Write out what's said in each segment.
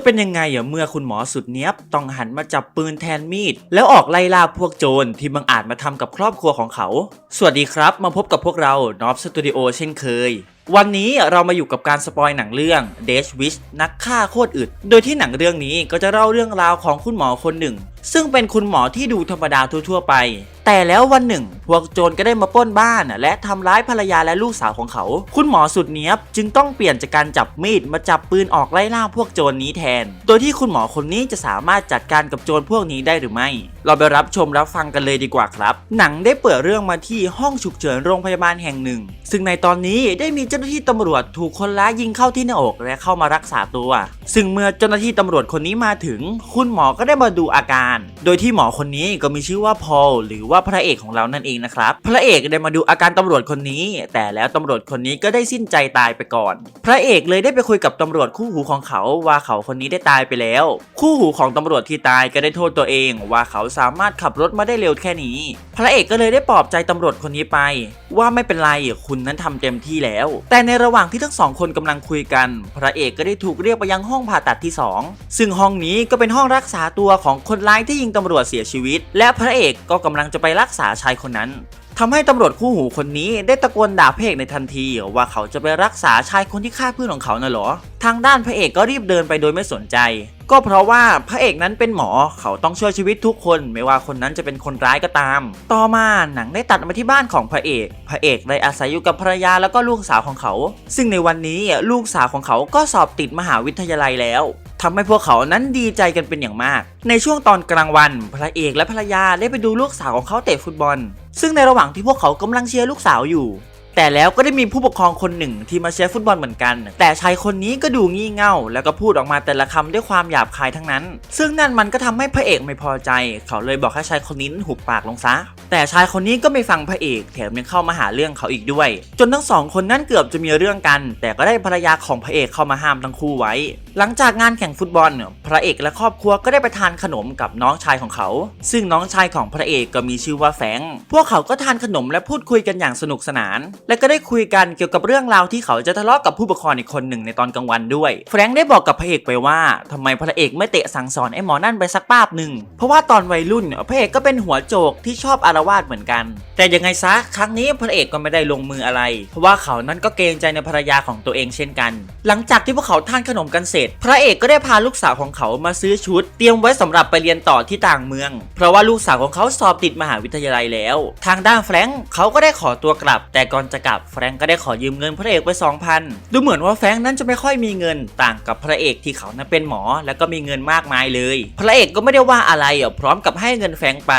จะเป็นยังไงอะเมื่อคุณหมอสุดเนี้ยบต้องหันมาจับปืนแทนมีด แล้วออกไล่ล่าพวกโจรที่บังอาจมาทำกับครอบครัวของเขา สวัสดีครับ มาพบกับพวกเรา n o b Studio เช่นเคยวันนี้เรามาอยู่กับการสปอยหนังเรื่อง d a s h Wish นักฆ่าโคตรอึด โดยที่หนังเรื่องนี้ก็จะเล่าเรื่องราวของคุณหมอคนหนึ่งซึ่งเป็นคุณหมอที่ดูธรรมดาทั่วๆไป แต่แล้ววันหนึ่ง พวกโจรก็ได้มาปล้นบ้าน และทำร้ายภรรยาและลูกสาวของเขา คุณหมอสุดเนี้ยบจึงต้องเปลี่ยนจากการจับมีดมาจับปืนออกไล่ล่าพวกโจรนี้แทน โดยที่คุณหมอคนนี้จะสามารถจัดการกับโจรพวกนี้ได้หรือไม่ เราไปรับชมรับฟังกันเลยดีกว่าครับ หนังได้เปิดเรื่องมาที่ห้องฉุกเฉินโรงพยาบาลแห่งหนึ่ง ซึ่งในตอนนี้ได้มีเจ้าหน้าที่ตำรวจถูกคนร้ายยิงเข้าที่หน้าอกและเข้ามารักษาตัว ซึ่งเมื่อเจ้าหน้าที่ตำรวจคนนี้มาถึง คุณหมอก็ได้มาดูอาการโดยที่หมอคนนี้ก็มีชื่อว่าพอลหรือว่าพระเอกของเรานั่นเองนะครับ พระเอกได้มาดูอาการตำรวจคนนี้ แต่แล้วตำรวจคนนี้ก็ได้สิ้นใจตายไปก่อน พระเอกเลยได้ไปคุยกับตำรวจคู่หูของเขาว่าเขาคนนี้ได้ตายไปแล้ว คู่หูของตำรวจที่ตายก็ได้โทษตัวเอง ว่าเขาสามารถขับรถมาได้เร็วแค่นี้ พระเอกก็เลยได้ปลอบใจตำรวจคนนี้ไป ว่าไม่เป็นไรคุณนั้นทำเต็มที่แล้ว แต่ในระหว่างที่ทั้งสองคนกำลังคุยกัน พระเอกก็ได้ถูกเรียกไปยังห้องผ่าตัดที่ 2 ซึ่งห้องนี้ก็เป็นห้องรักษาตัวของคนร้ายที่ยิงตำรวจเสียชีวิต และพระเอกก็กำลังจะไปรักษาชายคนนั้นทำให้ตำรวจคู่หูคนนี้ได้ตะโกนด่าพระเอกในทันทีว่าเขาจะไปรักษาชายคนที่ฆ่าเพื่อนของเขาน่ะหรอ ทางด้านพระเอกก็รีบเดินไปโดยไม่สนใจ ก็เพราะว่าพระเอกนั้นเป็นหมอเขาต้องช่วยชีวิตทุกคน ไม่ว่าคนนั้นจะเป็นคนร้ายก็ตาม ต่อมาหนังได้ตัดมาที่บ้านของพระเอก พระเอกได้อาศัยอยู่กับภรรยาแล้วก็ลูกสาวของเขา ซึ่งในวันนี้ลูกสาวของเขาก็สอบติดมหาวิทยาลัยแล้ว ทำให้พวกเขานั้นดีใจกันเป็นอย่างมาก ในช่วงตอนกลางวันพระเอกและภรรยาได้ไปดูลูกสาวของเขาเตะฟุตบอล ซึ่งในระหว่างที่พวกเขากำลังเชียร์ลูกสาวอยู่ แต่แล้วก็ได้มีผู้ปกครองคนหนึ่งที่มาเชียร์ฟุตบอลเหมือนกัน แต่ชายคนนี้ก็ดูงี่เง่า แล้วก็พูดออกมาแต่ละคำด้วยความหยาบคายทั้งนั้น ซึ่งนั่นมันก็ทำให้พระเอกไม่พอใจ เขาเลยบอกให้ชายคนนี้นั้นหุบปากลงซะ แต่ชายคนนี้ก็ไม่ฟังพระเอกแถมยังเข้ามาหาเรื่องเขาอีกด้วย จนทั้งสองคนนั้นเกือบจะมีเรื่องกัน แต่ก็ได้ภรรยาของพระเอกเข้ามาห้ามทั้งคู่ไว้ หลังจากงานแข่งฟุตบอล พระเอกและครอบครัวก็ได้ไปทานขนมกับน้องชายของเขา ซึ่งน้องชายของพระเอกก็มีชื่อว่าแฟง พวกเขาก็ทานขนมและพูดคุยกันอย่างสนุกสนานและก็ได้คุยกันเกี่ยวกับเรื่องราวที่เขาจะทะเลาะกับผู้ปกครองอีกคนหนึ่งในตอนกลางวันด้วย แฟรงค์ได้บอกกับพระเอกไปว่าทำไมพระเอกไม่เตะสั่งสอนไอ้หมอนั่นไปสักป้าบหนึ่ง เพราะว่าตอนวัยรุ่นพระเอกก็เป็นหัวโจกที่ชอบอารวาสเหมือนกัน แต่ยังไงซะครั้งนี้พระเอกก็ไม่ได้ลงมืออะไร เพราะว่าเขานั้นก็เกรงใจในภรรยาของตัวเองเช่นกัน หลังจากที่พวกเขาทานขนมกันเสร็จ พระเอกก็ได้พาลูกสาวของเขามาซื้อชุด เตรียมไว้สำหรับไปเรียนต่อที่ต่างเมือง เพราะว่าลูกสาวของเขาสอบติดมหาวิทยาลัยแล้ว ทางด้านแฟรงค์เขาก็ได้ขอตัวกลับ แต่ก่อนจะกลับ แฟรงค์ก็ได้ขอยืมเงินพระเอกไป 2,000 ดูเหมือนว่าแฟรงค์นั้นจะไม่ค่อยมีเงินต่างกับพระเอกที่เขานั้นเป็นหมอ แล้วก็มีเงินมากมายเลย พระเอกก็ไม่ได้ว่าอะไรอะพร้อมกับให้เงินแฟรงค์ไป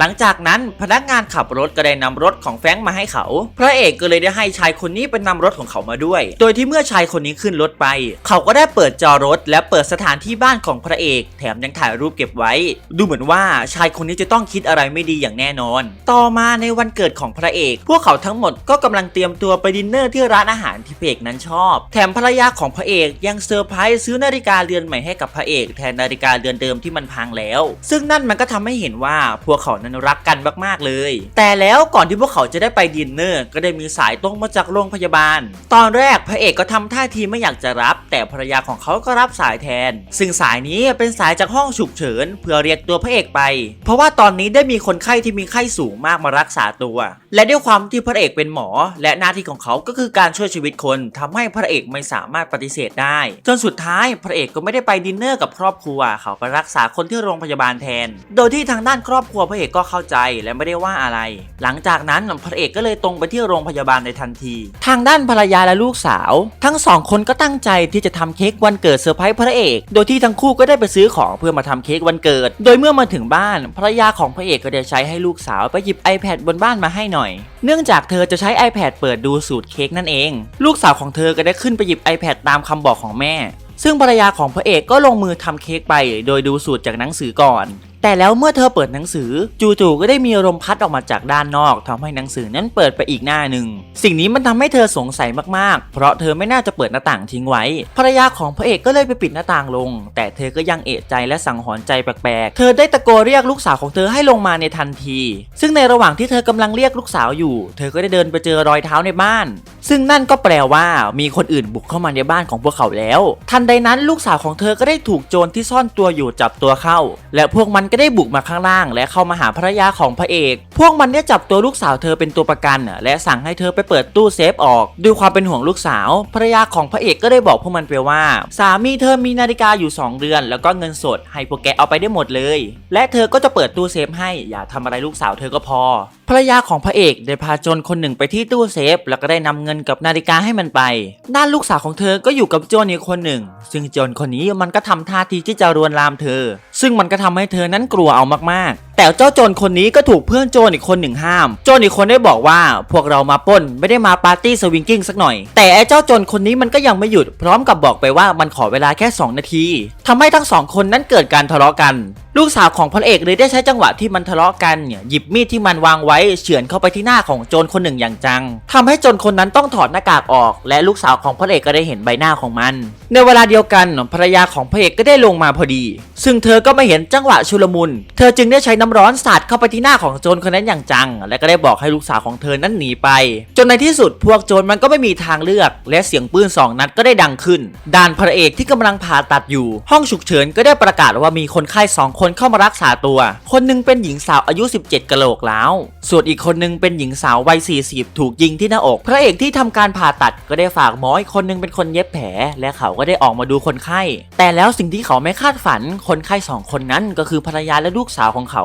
หลังจากนั้นพนักงานขับรถก็ได้นำรถของแฟรงค์มาให้เขา พระเอกก็เลยได้ให้ชายคนนี้ไปนำรถของเขามาด้วย โดยที่เมื่อชายคนนี้ขึ้นรถไป เขาก็ได้เปิดจอรถ และเปิดสถานที่บ้านของพระเอก แถมยังถ่ายรูปเก็บไว้ ดูเหมือนว่าชายคนนี้จะต้องคิดอะไรไม่ดีอย่างแน่นอน ต่อมาในวันเกิดของพระเอก พวกเขาทั้งหมดก็กำลังเตรียมตัวไปดินเนอร์ที่ร้านอาหารที่พระเอกนั้นชอบ แถมภรรยาของพระเอกยังเซอร์ไพรส์ซื้อนาฬิกาเรือนใหม่ให้กับพระเอก แทนนาฬิกาเรือนเดิมที่มันพังแล้ว ซึ่งนั่นมันก็ทำให้เห็นว่าพวกเขานั้นรักกันมากๆเลย แต่แล้วก่อนที่พวกเขาจะได้ไปดินเนอร์ ก็ได้มีสายตรงมาจากโรงพยาบาล ตอนแรกพระเอกก็ทำท่าทีไม่อยากจะรับ แต่ภรรยาของเขาก็รับสายแทน ซึ่งสายนี้เป็นสายจากห้องฉุกเฉิน เพื่อเรียกตัวพระเอกไป เพราะว่าตอนนี้ได้มีคนไข้ที่มีไข้สูงมากมารักษาตัว และด้วยความที่พระเอกเป็นหมอ และหน้าที่ของเขาก็คือการช่วยชีวิตคนทำให้พระเอกไม่สามารถปฏิเสธได้ จนสุดท้ายพระเอกก็ไม่ได้ไปดินเนอร์กับครอบครัว เขาไปรักษาคนที่โรงพยาบาลแทน โดยที่ทางด้านครอบครัวพระเอกก็็เข้าใจและไม่ได้ว่าอะไร หลังจากนั้นพระเอกก็เลยตรงไปที่โรงพยาบาลในทันที ทางด้านภรรยาและลูกสาว ทั้งสองคนก็ตั้งใจที่จะทำเค้กวันเกิดเซอร์ไพรส์พระเอก โดยที่ทั้งคู่ก็ได้ไปซื้อของเพื่อมาทำเค้กวันเกิด โดยเมื่อมาถึงบ้านภรรยาของพระเอกก็ได้ใช้ให้ลูกสาวไปหยิบ iPad บนบ้านมาให้หน่อย เนื่องจากเธอจะใช้ iPad เปิดดูสูตรเค้กนั่นเอง ลูกสาวของเธอก็ได้ขึ้นไปหยิบ iPad ตามคำบอกของแม่ซึ่งภรรยาของพระเอกก็ลงมือทำเค้กไป โดยดูสูตรจากหนังสือก่อน แต่แล้วเมื่อเธอเปิดหนังสือ จู่ๆก็ได้มีลมพัดออกมาจากด้านนอกทำให้หนังสือนั้นเปิดไปอีกหน้าหนึ่ง สิ่งนี้มันทำให้เธอสงสัยมากๆ เพราะเธอไม่น่าจะเปิดหน้าต่างทิ้งไว้ ภรรยาของพระเอกก็เลยไปปิดหน้าต่างลง แต่เธอก็ยังเอะใจและสังหรณ์ใจแปลกๆ เธอได้ตะโกนเรียกลูกสาวของเธอให้ลงมาในทันที ซึ่งในระหว่างที่เธอกำลังเรียกลูกสาวอยู่ เธอก็ได้เดินไปเจอรอยเท้าในบ้าน ซึ่งนั่นก็แปลว่ามีคนอื่นบุกเข้ามาในบ้านของพวกเขาแล้ว ทันใดนั้นลูกสาวของเธอก็ได้ถูกโจรที่ซ่อนตัวอยู่จับตัวเข้า และพวกมันก็ได้บุกมาข้างล่าง และเข้ามาหาภรรยาของพระเอก พวกมันได้จับตัวลูกสาวเธอเป็นตัวประกัน และสั่งให้เธอไปเปิดตู้เซฟออก ด้วยความเป็นห่วงลูกสาว ภรรยาของพระเอกก็ได้บอกพวกมันไปว่า สามีเธอมีนาฬิกาอยู่ 2เรือน แล้วก็เงินสดให้พวกแกเอาไปได้หมดเลย และเธอก็จะเปิดตู้เซฟให้อย่าทำอะไรลูกสาวเธอก็พอภรรยาของพระเอกได้พาจรคนหนึ่งไปที่ตู้เซฟ แล้วก็ได้นำเงินกับนาฬิกาให้มันไป ด้านลูกสาวของเธอก็อยู่กับโจรอีกคนหนึ่ง ซึ่งโจรคนนี้มันก็ทำท่าทีที่จะรวนลามเธอ ซึ่งมันก็ทำให้เธอนั้นกลัวเอามาก แต่เจ้าโจรคนนี้ก็ถูกเพื่อนโจรอีกคนหนึ่งห้าม โจรอีกคนได้บอกว่าพวกเรามาป้นไม่ได้มาปาร์ตี้สวิงกิ้งสักหน่อย แต่ไอ้เจ้าโจรคนนี้มันก็ยังไม่หยุด พร้อมกับบอกไปว่ามันขอเวลาแค่ 2 นาทีทำให้ทั้งสองคนนั้นเกิดการทะเลาะกัน ลูกสาวของพระเอกเลยได้ใช้จังหวะที่มันทะเลาะกันเนี่ยหยิบมีดที่มันวางไว้เฉือนเข้าไปที่หน้าของโจรคนหนึ่งอย่างจังทำให้โจรคนนั้นต้องถอดหน้ากากออก และลูกสาวของพระเอกก็ได้เห็นใบหน้าของมัน ในเวลาเดียวกันภรรยาของพระเอกก็ได้ลงมาพอดี ซึ่งเธอก็ไม่เห็นจังหวะชุลมุน เธอจึงได้ใช้น้ำร้อนสาดเข้าไปที่หน้าของโจรคนนั้นอย่างจัง และก็ได้บอกให้ลูกสาวของเธอนั้นหนีไป จนในที่สุดพวกโจรมันก็ไม่มีทางเลือก และเสียงปืนสองนัดก็ได้ดังขึ้นด้านพระเอกที่กำลังผ่าตัดอยู่ ห้องฉุกเฉินก็ได้ประกาศว่ามีคนไข้สองคนเข้ามารักษาตัว คนหนึงเป็นหญิงสาวอายุ 17กะโหลกแล้ว ส่วนอีกคนหนึงเป็นหญิงสาววัย 40 ถูกยิงที่หน้าอก พระเอกที่ทำการผ่าตัดก็ได้ฝากหมออีกคนหนึงเป็นคนเย็บแผล และเขาก็ได้ออกมาดูคนไข้ แต่แล้วสิ่งที่เขาไม่คาดฝัน คนไข้สองคนนั้นก็คือภรรยาและลูกสาวของเขา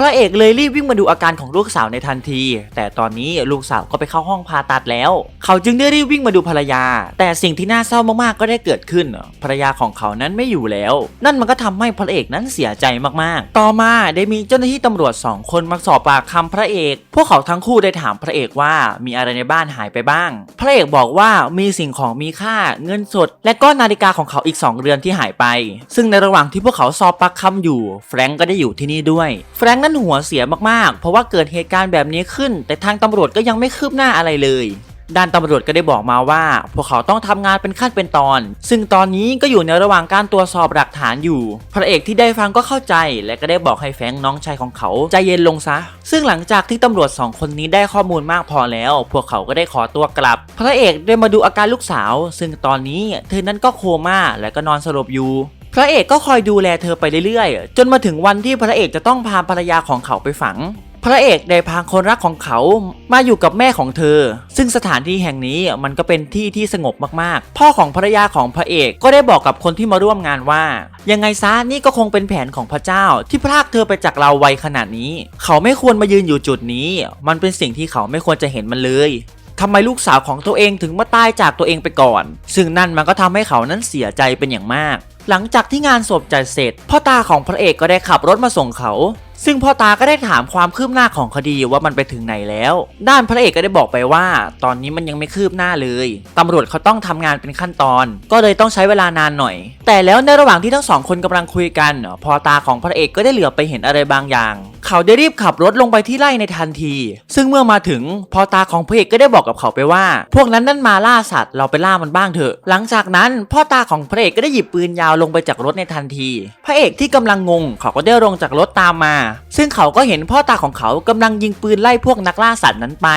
พระเอกเลยรีบวิ่งมาดูอาการของลูกสาวในทันที แต่ตอนนี้ลูกสาวก็ไปเข้าห้องผ่าตัดแล้ว เขาจึงได้รีบวิ่งมาดูภรรยา แต่สิ่งที่น่าเศร้ามากๆก็ได้เกิดขึ้น ภรรยาของเขานั้นไม่อยู่แล้ว นั่นมันก็ทำให้พระเอกนั้นเสียใจมากๆ ต่อมาได้มีเจ้าหน้าที่ตำรวจสองคนมาสอบปากคำพระเอก พวกเขาทั้งคู่ได้ถามพระเอกว่ามีอะไรในบ้านหายไปบ้าง พระเอกบอกว่ามีสิ่งของมีค่าเงินสด และก็นาฬิกาของเขาอีก 2 เรือนที่หายไป ซึ่งในระหว่างที่พวกเขาสอบปากคำอยู่แฟรงก์ก็ได้อยู่ที่นี่ด้วยแฟรงก์นั้นหัวเสียมากๆ เพราะว่าเกิดเหตุการณ์แบบนี้ขึ้น แต่ทางตำรวจก็ยังไม่คืบหน้าอะไรเลยด้านตำรวจก็ได้บอกมาว่า พวกเขาต้องทำงานเป็นขั้นเป็นตอน ซึ่งตอนนี้ก็อยู่ในระหว่างการตรวจสอบหลักฐานอยู่ พระเอกที่ได้ฟังก็เข้าใจ และก็ได้บอกให้แฟงน้องชายของเขาใจเย็นลงซะ ซึ่งหลังจากที่ตำรวจสองคนนี้ได้ข้อมูลมากพอแล้ว พวกเขาก็ได้ขอตัวกลับ พระเอกได้มาดูอาการลูกสาว ซึ่งตอนนี้เธอนั้นก็โคม่าและก็นอนสลบอยู่ ระเอกก็คอยดูแลเธอไปเรื่อยๆ จนมาถึงวันที่พระเอกจะต้องพาภรรยาของเขาไปฝัง พระเอกได้พาคนรักของเขามาอยู่กับแม่ของเธอ ซึ่งสถานที่แห่งนี้มันก็เป็นที่ที่สงบมากๆ พ่อของภรรยาของพระเอกก็ได้บอกกับคนที่มาร่วมงานว่า ยังไงซะนี่ก็คงเป็นแผนของพระเจ้า ที่พรากเธอไปจากเราไวขนาดนี้ เขาไม่ควรมายืนอยู่จุดนี้ มันเป็นสิ่งที่เขาไม่ควรจะเห็นมันเลยทำไมลูกสาวของตัวเองถึงมาตายจากตัวเองไปก่อน ซึ่งนั่นมันก็ทำให้เขานั้นเสียใจเป็นอย่างมาก หลังจากที่งานศพจัดเสร็จ พ่อตาของพระเอกก็ได้ขับรถมาส่งเขา ซึ่งพ่อตาก็ได้ถามความคืบหน้าของคดีว่ามันไปถึงไหนแล้ว ด้านพระเอกก็ได้บอกไปว่า ตอนนี้มันยังไม่คืบหน้าเลย ตำรวจเขาต้องทำงานเป็นขั้นตอน ก็เลยต้องใช้เวลานานหน่อย แต่แล้วในระหว่างที่ทั้งสองคนกำลังคุยกัน พ่อตาของพระเอกก็ได้เหลือบไปเห็นอะไรบางอย่าง เขาได้รีบขับรถลงไปที่ไร่ในทันที ซึ่งเมื่อมาถึงพ่อตาของพระเอกก็ได้บอกกับเขาไปว่า พวกนั้นนั่นมาล่าสัตว์เราไปล่ามันบ้างเถอะ หลังจากนั้นพ่อตาของพระเอกก็ได้หยิบปืนยาวลงไปจากรถในทันที พระเอกที่กำลังงงเขาก็ได้ลงจากรถตามมา ซึ่งเขาก็เห็นพ่อตาของเขากำลังยิงปืนไล่พวกนักล่าสัตว์นั้นไป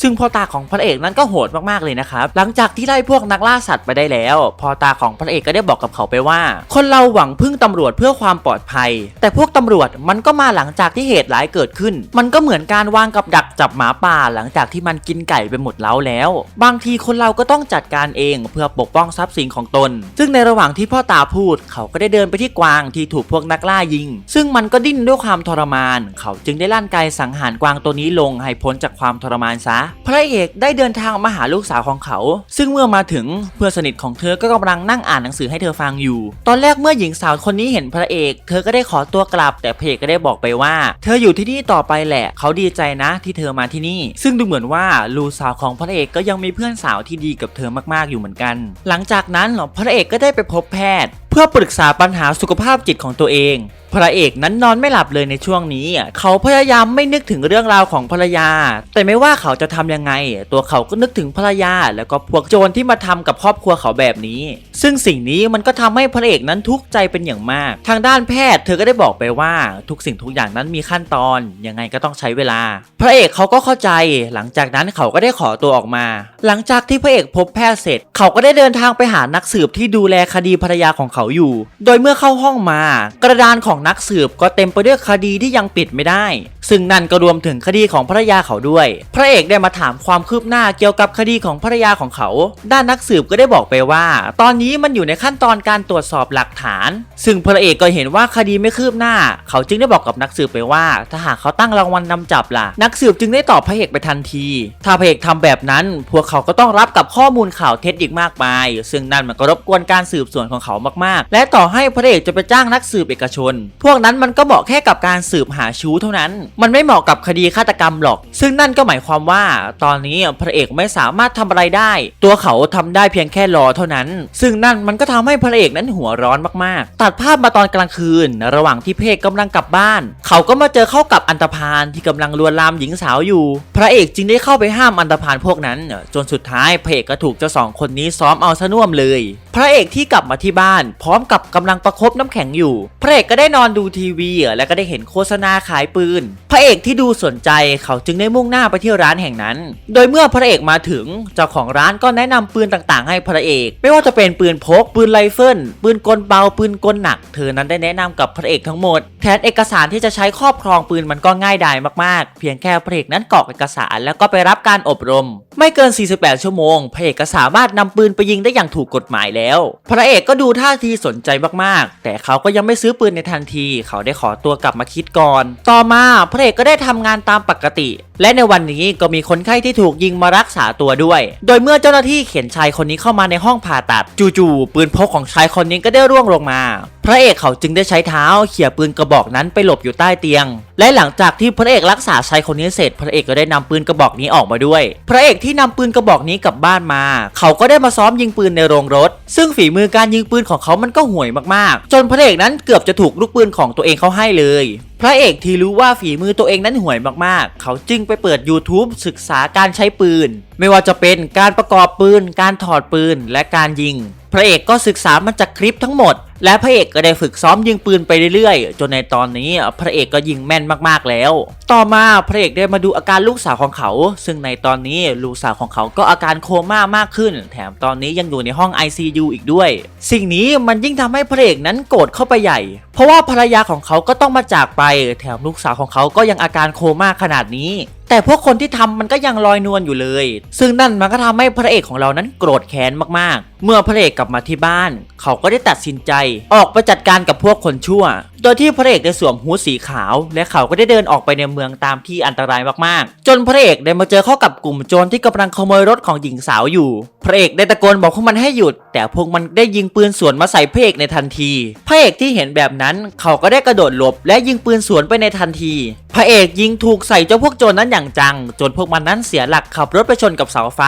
ซึ่งพ่อตาของพระเอกนั้นก็โหดมากๆเลยนะครับ หลังจากที่ไล่พวกนักล่าสัตว์ไปได้แล้ว พ่อตาของพระเอกก็ได้บอกกับเขาไปว่า คนเราหวังพึ่งตำรวจเพื่อความปลอดภัย แต่พวกตำรวจมันก็มาหลังจากที่เหตุร้ายเกิดขึ้น มันก็เหมือนการวางกับดักจับหมาป่าหลังจากที่มันกินไก่ไปหมดแล้วแล้ว บางทีคนเราก็ต้องจัดการเองเพื่อปกป้องทรัพย์สินของตน ซึ่งในระหว่างที่พ่อตาพูดเขาก็ได้เดินไปที่กวางที่ถูกพวกนักล่ายิง ซึ่งมันก็ดิ้นด้วยความทรมาน เขาจึงได้ลั่นไกสังหารกวางตัวนี้ลงให้พ้นจากความทรมานซะ พระเอกได้เดินทางมาหาลูกสาวของเขา ซึ่งเมื่อมาถึงเพื่อนสนิทของเธอก็กำลังนั่งอ่านหนังสือให้เธอฟังอยู่ ตอนแรกเมื่อหญิงสาวคนนี้เห็นพระเอก เธอก็ได้ขอตัวกลับ แต่พระเอกก็ได้บอกไปว่า เธออยู่ที่นี่ต่อไปแหละ เขาดีใจนะที่เธอมาที่นี่ ซึ่งดูเหมือนว่าลูกสาวของพระเอกก็ยังมีเพื่อนสาวที่ดีกับเธอมากๆอยู่เหมือนกัน หลังจากนั้นพระเอกก็ได้ไปพบแพทย์พื่อปรึกษาปัญหาสุขภาพจิตของตัวเอง พระเอกนั้นนอนไม่หลับเลยในช่วงนี้ เขาพยายามไม่นึกถึงเรื่องราวของภรรยา แต่ไม่ว่าเขาจะทำยังไง ตัวเขาก็นึกถึงภรรยา แล้วก็พวกโจรที่มาทำกับครอบครัวเขาแบบนี้ ซึ่งสิ่งนี้มันก็ทำให้พระเอกนั้นทุกข์ใจเป็นอย่างมาก ทางด้านแพทย์เธอก็ได้บอกไปว่าทุกสิ่งทุกอย่างนั้นมีขั้นตอนยังไงก็ต้องใช้เวลา พระเอกเขาก็เข้าใจ หลังจากนั้นเขาก็ได้ขอตัวออกมา หลังจากที่พระเอกพบแพทย์เสร็จ เขาก็ได้เดินทางไปหานักสืบที่ดูแลคดีภรรยาของเขาอยู่ โดยเมื่อเข้าห้องมา กระดานของนักสืบก็เต็มไปด้วยคดีที่ยังปิดไม่ได้ ซึ่งนั่นก็รวมถึงคดีของภรรยาเขาด้วย พระเอกได้มาถามความคืบหน้าเกี่ยวกับคดีของภรรยาของเขา ด้านนักสืบก็ได้บอกไปว่า ตอนนี้มันอยู่ในขั้นตอนการตรวจสอบหลักฐานซึ่งพระเอกก็เห็นว่าคดีไม่คืบหน้า เขาจึงได้บอกกับนักสืบไปว่า ถ้าหากเขาตั้งรางวัลนนำจับล่ะ นักสืบจึงได้ตอบพระเอกไปทันที ถ้าพระเอกทำแบบนั้น พวกเขาก็ต้องรับกับข้อมูลข่าวเท็จอีกมากมาย ซึ่งนั่นมันก็รบกวนการสืบสวนของเขามากๆ และต่อให้พระเอกจะไปจ้างนักสืบเอกชน พวกนั้นมันก็เหมาะแค่กับการสืบหาชู้เท่านั้น มันไม่เหมาะกับคดีฆาตกรรมหรอก ซึ่งนั่นก็หมายความว่า ตอนนี้พระเอกไม่สามารถทำอะไรได้ ตัวเขาทำได้เพียงแค่รอเท่านั้น ซึ่งนั่นมันก็ทำให้พระเอกนั้นหัวร้อนมากๆตัดดภาพมาตอนกลางคืน ระหว่างที่เพเอกกำลังกลับบ้าน เขาก็มาเจอเข้ากับอันตพาลที่กำลังลวนลามหญิงสาวอยู่ พระเอกจึงได้เข้าไปห้ามอันตพาลพวกนั้น จนสุดท้ายพระเอกก็ถูกเจ้าสองคนนี้ซ้อมเอาซะน่วมเลย พระเอกที่กลับมาที่บ้าน พร้อมกับกำลังประคบน้ำแข็งอยู่ พระเอกก็ได้นอนดูทีวี และก็ได้เห็นโฆษณาขายปืน พระเอกที่ดูสนใจเขาจึงได้มุ่งหน้าไปที่ร้านแห่งนั้น โดยเมื่อพระเอกมาถึงเจ้าของร้านก็แนะนำปืนต่างๆ ให้พระเอก ไม่ว่าจะเป็นปืนพกปืนไรเฟิลปืนกลเบาปืนกลหนัก เธอนั้นได้แนะนำกับพระเอกทั้งหมด แทนเอกสารที่จะใช้ครอบครองปืนมันก็ง่ายดายมากๆ เพียงแค่พระเอกนั้นกรอกเอกสารแล้วก็ไปรับการอบรม ไม่เกิน 48 ชั่วโมง พระเอกก็สามารถนำปืนไปยิงได้อย่างถูกกฎหมายแล้ว พระเอกก็ดูท่าทีสนใจมากๆ แต่เขาก็ยังไม่ซื้อปืนในทันที เขาได้ขอตัวกลับมาคิดก่อน ต่อมาพระเอกก็ได้ทำงานตามปกติ และในวันนี้ก็มีคนไข้ที่ถูกยิงมารักษาตัวด้วย โดยเมื่อเจ้าหน้าที่เข็นชายคนนี้เข้ามาในห้องผ่าตัด จู่ๆปืนพกของชายคนนี้ก็ได้ร่วงลงมาพระเอกเขาจึงได้ใช้เท้าเขี่ยปืนกระบอกนั้นไปหลบอยู่ใต้เตียง และหลังจากที่พระเอกรักษาชายคนนี้เสร็จ พระเอกก็ได้นำปืนกระบอกนี้ออกมาด้วย พระเอกที่นำปืนกระบอกนี้กลับบ้านมา เขาก็ได้มาซ้อมยิงปืนในโรงรถ ซึ่งฝีมือการยิงปืนของเขามันก็ห่วยมากๆ จนพระเอกนั้นเกือบจะถูกลูกปืนของตัวเองเขาให้เลย พระเอกที่รู้ว่าฝีมือตัวเองนั้นห่วยมากๆ เขาจึงไปเปิด YouTube ศึกษาการใช้ปืน ไม่ว่าจะเป็นการประกอบปืน การถอดปืน และการยิง พระเอกก็ศึกษามาจากคลิปทั้งหมด และพระเอกก็ได้ฝึกซ้อมยิงปืนไปเรื่อยๆ จนในตอนนี้พระเอกก็ยิงแม่นมากๆแล้ว ต่อมาพระเอกได้มาดูอาการลูกสาวของเขา ซึ่งในตอนนี้ลูกสาวของเขาก็อาการโคม่ามากขึ้น แถมตอนนี้ยังอยู่ในห้อง ICU อีกด้วย สิ่งนี้มันยิ่งทำให้พระเอกนั้นโกรธเข้าไปใหญ่ เพราะว่าภรรยาของเขาก็ต้องมาจากไป แถมลูกสาวของเขาก็ยังอาการโคม่าขนาดนี้ แต่พวกคนที่ทำมันก็ยังลอยนวลอยู่เลย ซึ่งนั่นมันก็ทำให้พระเอกของเรานั้นโกรธแค้นมากๆ เมื่อพระเอกกลับมาที่บ้าน เขาก็ได้ตัดสินใจ ออกไปจัดการกับพวกคนชั่ว โดยที่พระเอกได้สวมฮู้ดสีขาว และเขาก็ได้เดินออกไปในเมืองตามที่อันตรายมากๆ จนพระเอกได้มาเจอเข้ากับกลุ่มโจรที่กำลังขโมยรถของหญิงสาวอยู่ พระเอกได้ตะโกนบอกพวกมันให้หยุด แต่พวกมันได้ยิงปืนสวนมาใส่พระเอกในทันที พระเอกที่เห็นแบบนั้น เขาก็ได้กระโดดหลบและยิงปืนสวนไปในทันทีพระเอกยิงถูกใส่เจ้าพวกโจรนั้นอย่างจัง จนพวกมันนั้นเสียหลักขับรถไปชนกับเสาไฟ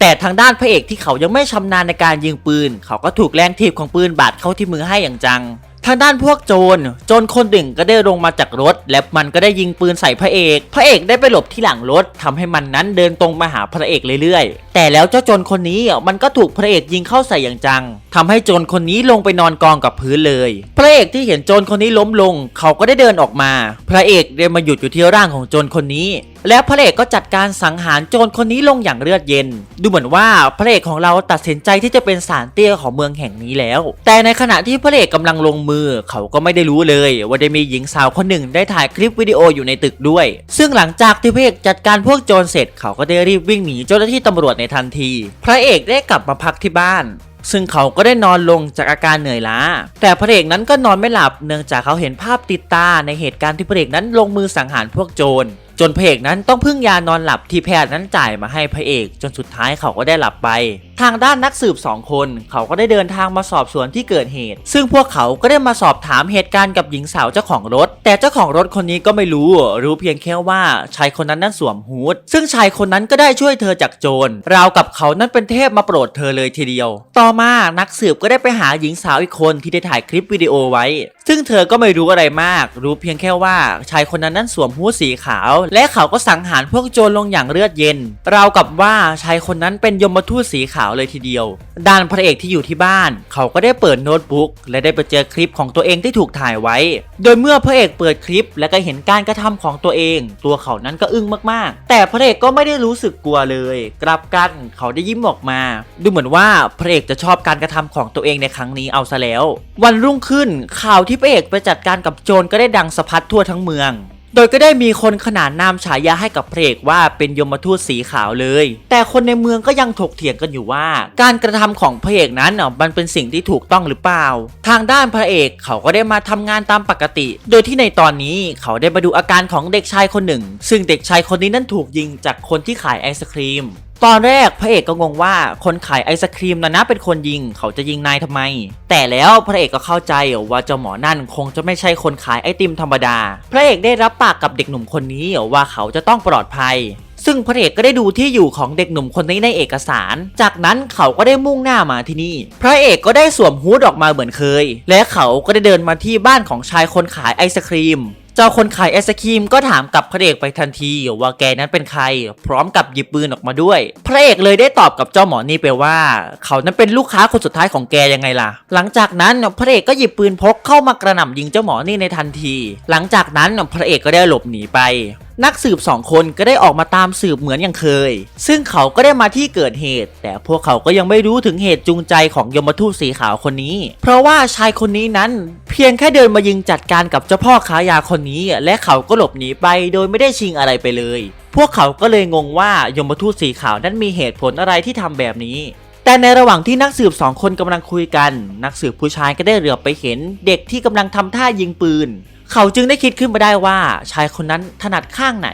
แต่ทางด้านพระเอกที่เขายังไม่ชำนาญในการยิงปืน เขาก็ถูกแรงถีบของปืนบาดเข้าที่มือให้อย่างจัง ทางด้านพวกโจรโจรคนหนึ่งก็ได้ลงมาจากรถ และมันก็ได้ยิงปืนใส่พระเอก พระเอกได้ไปหลบที่หลังรถทำให้มันนั้นเดินตรงมาหาพระเอกเรื่อยๆ แต่แล้วเจ้าโจรคนนี้มันก็ถูกพระเอกยิงเข้าใส่อย่างจัง ทำให้โจรคนนี้ลงไปนอนกองกับพื้นเลย พระเอกที่เห็นโจรคนนี้ล้มลง เขาก็ได้เดินออกมา พระเอกเดินมาหยุดอยู่ที่ร่างของโจรคนนี้ แล้วพระเอกก็จัดการสังหารโจรคนนี้ลงอย่างเลือดเย็น ดูเหมือนว่าพระเอกของเราตัดสินใจที่จะเป็นสารเตี้ยของเมืองแห่งนี้แล้ว แต่ในขณะที่พระเอกกำลังลงมือ เขาก็ไม่ได้รู้เลยว่าได้มีหญิงสาวคนหนึ่งได้ถ่ายคลิปวิดีโออยู่ในตึกด้วย ซึ่งหลังจากที่พระเอกจัดการพวกโจรเสร็จ เขาก็ได้รีบวิ่งหนีเจ้าหน้าที่ตำรวจในทันที พระเอกได้กลับมาพักที่บ้าน ซึ่งเขาก็ได้นอนลงจากอาการเหนื่อยล้า แต่พระเอกนั้นก็นอนไม่หลับเนื่องจากเขาเห็นภาพติดตาในเหตุการณ์ที่พระเอกนั้นลงมือสังหารพวกโจรจนพระเอกนั้นต้องพึ่งยานอนหลับที่แพทย์นั้นจ่ายมาให้พระเอก จนสุดท้ายเขาก็ได้หลับไปทางด้านนักสืบสองคน เขาก็ได้เดินทางมาสอบสวนที่เกิดเหตุ ซึ่งพวกเขาก็ได้มาสอบถามเหตุการณ์กับหญิงสาวเจ้าของรถ แต่เจ้าของรถคนนี้ก็ไม่รู้ รู้เพียงแค่ว่าชายคนนั้นนั้นสวมฮูดซึ่งชายคนนั้นก็ได้ช่วยเธอจากโจรราวกับเขานั้นเป็นเทพมาโปรดเธอเลยทีเดียว ต่อมานักสืบก็ได้ไปหาหญิงสาวอีกคนที่ได้ถ่ายคลิปวิดีโอไว้ ซึ่งเธอก็ไม่รู้อะไรมาก รู้เพียงแค่ว่าชายคนนั้นนั้นสวมฮูดสีขาว และเขาก็สังหารพวกโจรลงอย่างเลือดเย็น ราวกับว่าชายคนนั้นเป็นยมทูตสีขาวเลยทีเดียว ด้านพระเอกที่อยู่ที่บ้าน เขาก็ได้เปิดโน้ตบุ๊กและได้ไปเจอคลิปของตัวเองที่ถูกถ่ายไว้ โดยเมื่อพระเอกเปิดคลิป และก็เห็นการกระทำของตัวเอง ตัวเขานั้นก็อึ้งมากๆ แต่พระเอกก็ไม่ได้รู้สึกกลัวเลย กลับกันเขาได้ยิ้มออกมา ดูเหมือนว่าพระเอกจะชอบการกระทำของตัวเองในครั้งนี้เอาซะแล้ว วันรุ่งขึ้นข่าวที่พระเอกไปจัดการกับโจรก็ได้ดังสะพัดทั่วทั้งเมือง โดยก็ได้มีคนขนานนามฉายาให้กับพระเอกว่าเป็นยมทูตสีขาวเลย แต่คนในเมืองก็ยังถกเถียงกันอยู่ว่า การกระทำของพระเอกนั้นอะมันเป็นสิ่งที่ถูกต้องหรือเปล่า ทางด้านพระเอกเขาก็ได้มาทำงานตามปกติ โดยที่ในตอนนี้เขาได้มาดูอาการของเด็กชายคนหนึ่ง ซึ่งเด็กชายคนนี้นั้นถูกยิงจากคนที่ขายไอศครีม ตอนแรกพระเอกก็งงว่าคนขายไอศครีมนะนะเป็นคนยิงเขาจะยิงนายทำไม แต่แล้วพระเอกก็เข้าใจว่าเจ้าหมอนั่นคงจะไม่ใช่คนขายไอติมธรรมดา พระเอกได้รับปากกับเด็กหนุ่มคนนี้ว่าเขาจะต้องปลอดภัย ซึ่งพระเอกก็ได้ดูที่อยู่ของเด็กหนุ่มคนนี้ในเอกสาร จากนั้นเขาก็ได้มุ่งหน้ามาที่นี่ พระเอกก็ได้สวมฮูดออกมาเหมือนเคย และเขาก็ได้เดินมาที่บ้านของชายคนขายไอศครีม เจ้าคนขายไอศครีมก็ถามกับพระเอกไปทันทีว่าแกนั้นเป็นใคร พร้อมกับหยิบปืนออกมาด้วย พระเอกเลยได้ตอบกับเจ้าหมอนี่ไปว่า เขานั้นเป็นลูกค้าคนสุดท้ายของแกยังไงล่ะ หลังจากนั้นพระเอกก็หยิบปืนพกเข้ามากระหน่ำยิงเจ้าหมอนี่ในทันที หลังจากนั้นพระเอกก็ได้หลบหนีไป นักสืบสองคนก็ได้ออกมาตามสืบเหมือนอย่างเคย ซึ่งเขาก็ได้มาที่เกิดเหตุ แต่พวกเขาก็ยังไม่รู้ถึงเหตุจูงใจของยมทูตสีขาวคนนี้ เพราะว่าชายคนนี้นั้นเพียงแค่เดินมายิงจัดการกับเจ้าพ่อค้ายาคนนี้ และเขาก็หลบหนีไปโดยไม่ได้ชิงอะไรไปเลย พวกเขาก็เลยงงว่ายมทูตสีขาวนั้นมีเหตุผลอะไรที่ทำแบบนี้แต่ในระหว่างที่นักสืบสองคนกำลังคุยกัน นักสืบผู้ชายก็ได้เหลือบไปเห็นเด็กที่กำลังทำท่ายิงปืน เขาจึงได้คิดขึ้นมาได้ว่าชายคนนั้นถนัดข้างไหน